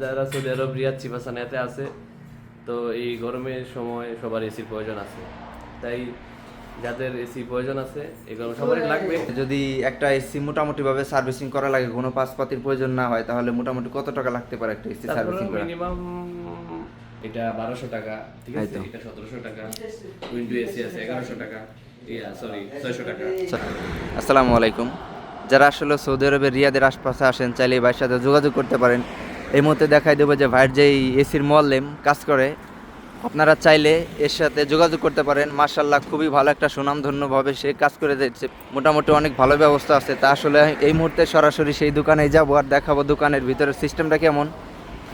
যারা সৌদি আরব রিয়াদ চিপাসানাতে আছে। তো এই গরমের সময় সবার এসির প্রয়োজন আছে। তাই যাদের এসি প্রয়োজন আছে এই গরম সবারই লাগবে। যদি একটা এসি মোটামুটি ভাবে সার্ভিসিং করা লাগে কোনো পাসপাতির প্রয়োজন না হয় তাহলে মোটামুটি কত টাকা লাগতে পারে একটা এসি সার্ভিসিং করা মিনিমাম এটা বারোশো টাকা ঠিক আছে? এটা সতেরোশো টাকা। উইন্ডো এসি আছে এগারোশো টাকা। ইয়া সরি ছয়শো টাকা। আসসালামু আলাইকুম। যারা আসলে সৌদি আরবের রিয়াদের আশপাশে আসেন চাইলে ভাইয়ের সাথে যোগাযোগ করতে পারেন। এই মুহূর্তে দেখাই দেবো যে ভাইয়ের যেই এসির মল্লেম কাজ করে, আপনারা চাইলে এর সাথে যোগাযোগ করতে পারেন। মার্শাল্লাহ খুবই ভালো একটা সুনামধন্যভাবে সে কাজ করে দিচ্ছে মোটামুটি অনেক ভালো ব্যবস্থা আছে। তা আসলে এই মুহূর্তে সরাসরি সেই দোকানে যাব আর দেখাবো দোকানের ভিতরে সিস্টেমটা কেমন।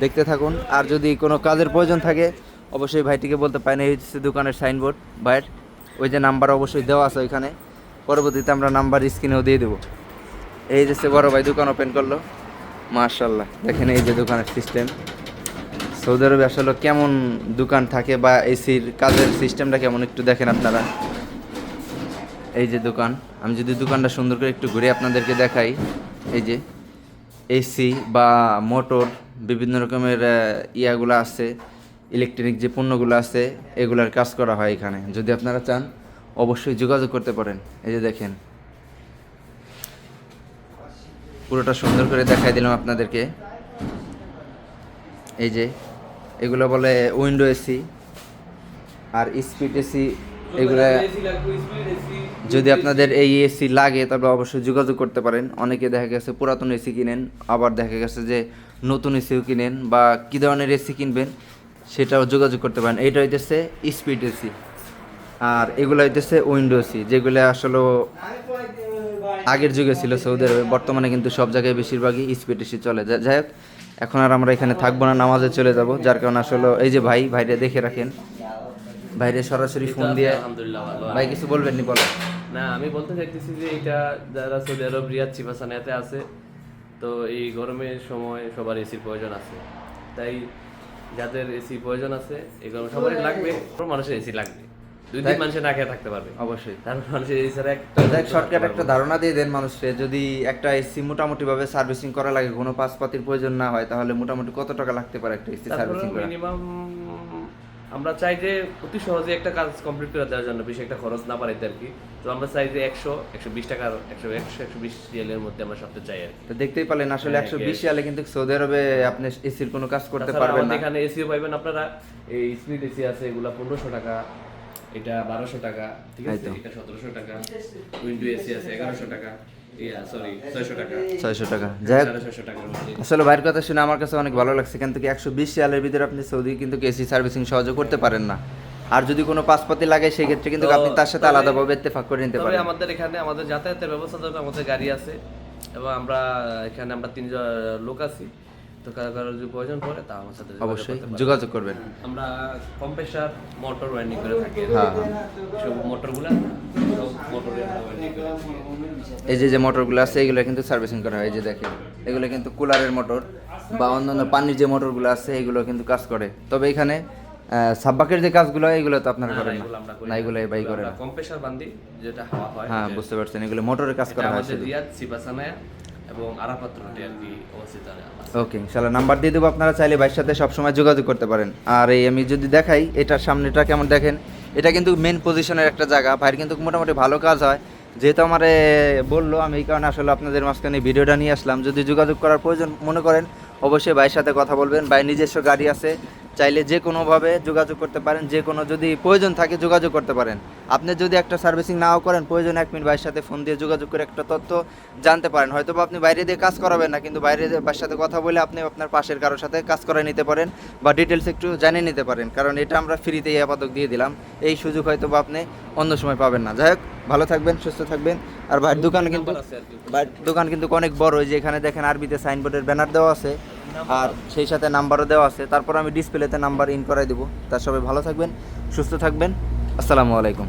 দেখতে থাকুন। আর যদি কোনো কাজের প্রয়োজন থাকে, অবশ্যই ভাইটিকে বলতে পারেন। এই হচ্ছে দোকানের সাইনবোর্ড। ভাইয়ের ওই যে নাম্বার অবশ্যই দেওয়া আছে ওইখানে। পরবর্তীতে আমরা নাম্বার স্ক্রিনেও দিয়ে দেবো। এই যে বড় ভাই দোকান ওপেন করল। মার্শাল্লাহ দেখেন এই যে দোকানের সিস্টেম সৌদি আরবে আসলে কেমন দোকান থাকে বা এসির কাজের সিস্টেমটা কেমন একটু দেখেন আপনারা। এই যে দোকান। আমি যদি দোকানটা সুন্দর করে একটু ঘুরে আপনাদেরকে দেখাই। এই যে এসি বা মোটর, বিভিন্ন রকমের ইয়াগুলো আছে। ইলেকট্রনিক যে পণ্যগুলো আছে, এগুলার কাজ করা হয় এখানে। যদি আপনারা চান, অবশ্যই যোগাযোগ করতে পারেন। এই যে দেখেন। পুরোটা সুন্দর করে দেখাই দিলাম আপনাদেরকে। এই যে, এগুলো বলে উইন্ডো এসি আর স্পিড এসি এগুলো যদি আপনাদের এই এসি লাগে, তবে অবশ্যই যোগাযোগ করতে পারেন। অনেকে দেখা গেছে পুরাতন এসি কিনেন, আবার দেখা গেছে যে নতুন এসিও কিনেন বা কী ধরনের এসি কিনবেন, সেটাও যোগাযোগ করতে পারেন। এইটা হইতেছে স্পিড এসি আর এগুলো হইতেছে উইন্ডো এসি যেগুলো আসলে আগের যুগে ছিল সৌদি আরবে বর্তমানে কিন্তু সব জায়গায় বেশিরভাগই স্পিড এসি চলে। যাই হোক এখন আর আমরা এখানে থাকব না নামাজে চলে যাব যার কারণে আসলে এই যে ভাই ভাইরে দেখে রাখেন। ভাইরে সরাসরি ফোন দিয়ে আলহামদুলিল্লাহ ভাই কিছু বলবেন নি বলো। না আমি বলতে চাইতেছি যে এটা যারা সৌদি আরব রিয়াদ চিপাসানাতে আছে তো এই গরমের সময় সবার এসির প্রয়োজন আছে। তাই যাদের এসি প্রয়োজন আছে এই গরম সবারই লাগবে মানুষের এসি লাগবে। দুই দিন মানুষের না খেয়ে থাকতে পারবে। অবশ্যই। মানুষের একটা দেখ শর্টকাট একটা ধারণা দিয়ে দেন মানুষকে যদি একটা এসি মোটামুটি ভাবে সার্ভিসিং করা লাগে কোনো প্রয়োজন না হয় তাহলে মোটামুটি কত টাকা লাগতে পারে একটা এসি সার্ভিসিং করা? মিনিমাম আমরা চাই যে অতি সহজে একটা কাজ কমপ্লিট করে দেওয়ার জন্য বেশি একটা খরচ না বাড়াইতে আর কি। তো আমরা চাই যে একশো একশো বিশ টাকার একশো একশো একশো বিশ রিয়ালের মধ্যে আমরা সবটা চাই আর তো দেখতেই পারলেন আসলে হ্যাঁ, একশো বিশ সালে কিন্তু সৌদি আরবে আপনি এসির কোনো কাজ করতে পারবেন না। এখানে এসিও পাইবেন আপনারা এই স্পিড এসি আছে এগুলা পনেরোশো টাকা এটা বারোশো টাকা ঠিক আছে? এটা সতেরোশো টাকা উইন্ডো এসি আছে এগারোশো টাকা। আসলে ভাইয়ের কথা শুনে আমার কাছে অনেক ভালো লাগছে কিন্তু একশো বিশ সালের ভিতরে আপনি সৌদি কিন্তু এসি সার্ভিসিং সহজে করতে পারেন না। আর যদি কোনো পাসপাতি লাগে সেই ক্ষেত্রে কিন্তু আপনি তার সাথে আলাদাভাবে ইত্তেফাক করে নিতে পারেন। আমাদের এখানে আমাদের যাতায়াতের ব্যবস্থা আমাদের গাড়ি আছে এবং আমরা এখানে আমরা তিনজন লোক আছি। তো কারও কারও যদি প্রয়োজন পড়ে তা আমার সাথে অবশ্যই যোগাযোগ করবেন। আমরা কম্প্রেসার মোটর ওয়াইন্ডিং করে থাকি। হ্যাঁ, হ্যাঁ। সব মোটরগুলো এই যে যে মোটরগুলো আছে এগুলো কিন্তু সার্ভিসিং করা হয় এই যে দেখেন। এগুলো কিন্তু কুলারের মোটর বা অন্যান্য পানির যে মোটরগুলো আছে এগুলো কিন্তু কাজ করে। তবে এখানে সাব্বাকের যে কাজগুলো এগুলো তো আপনারা করেন না। এগুলো ভাই করে না কম্প্রেসার বান্ধি যেটা হাওয়া হয়। হ্যাঁ বুঝতে পারছেন। এগুলো মোটরের কাজ করা হয় আমাদের রিয়াদ এবং আরাফাত রোডে আর কি অবস্থিত ওকে ইনশাল্লাহ নাম্বার দিয়ে দেবো, আপনারা চাইলে ভাইয়ের সাথে সবসময় যোগাযোগ করতে পারেন। আর এই আমি যদি দেখাই, এটার সামনেটা কেমন দেখেন? এটা কিন্তু মেন পজিশনের একটা জায়গা। ভাইয়ের কিন্তু মোটামুটি ভালো কাজ হয়। যেহেতু আমারে বলল, আমি এই কারণে আসলে আপনাদের মাঝখানে ভিডিওটা নিয়ে আসলাম। যদি যোগাযোগ করার প্রয়োজন মনে করেন, অবশ্যই ভাইয়ের সাথে কথা বলবেন। ভাই নিজস্ব গাড়ি আছে চাইলে যে কোনোভাবে যোগাযোগ করতে পারেন যে কোনো যদি প্রয়োজন থাকে যোগাযোগ করতে পারেন। আপনি যদি একটা সার্ভিসিং নাও করেন প্রয়োজন এক মিনিট ভাইয়ের সাথে ফোন দিয়ে যোগাযোগ করে একটা তথ্য জানতে পারেন। হয়তো বা আপনি বাইরে দিয়ে কাজ করাবেন না কিন্তু বাইরে ভাইয়ের সাথে কথা বলে আপনি আপনার পাশের কারোর সাথে কাজ করাই নিতে পারেন বা ডিটেলস একটু জানিয়ে নিতে পারেন কারণ এটা আমরা ফ্রিতেই আপাতত দিয়ে দিলাম। এই সুযোগ হয়তো বা আপনি অন্য সময় পাবেন না। যাই হোক ভালো থাকবেন সুস্থ থাকবেন। আর ভাইয়ের দোকান কিন্তু ভাইয়ের দোকান কিন্তু অনেক বড় ওই যে এখানে দেখেন আরবিতে সাইনবোর্ডের ব্যানার দেওয়া আছে। আর সেই সাথে নাম্বারও দেওয়া আছে। তারপর আমি ডিসপ্লেতে নাম্বার ইন করাই দেবো। তার সবাই ভালো থাকবেন, সুস্থ থাকবেন। আসসালামু আলাইকুম।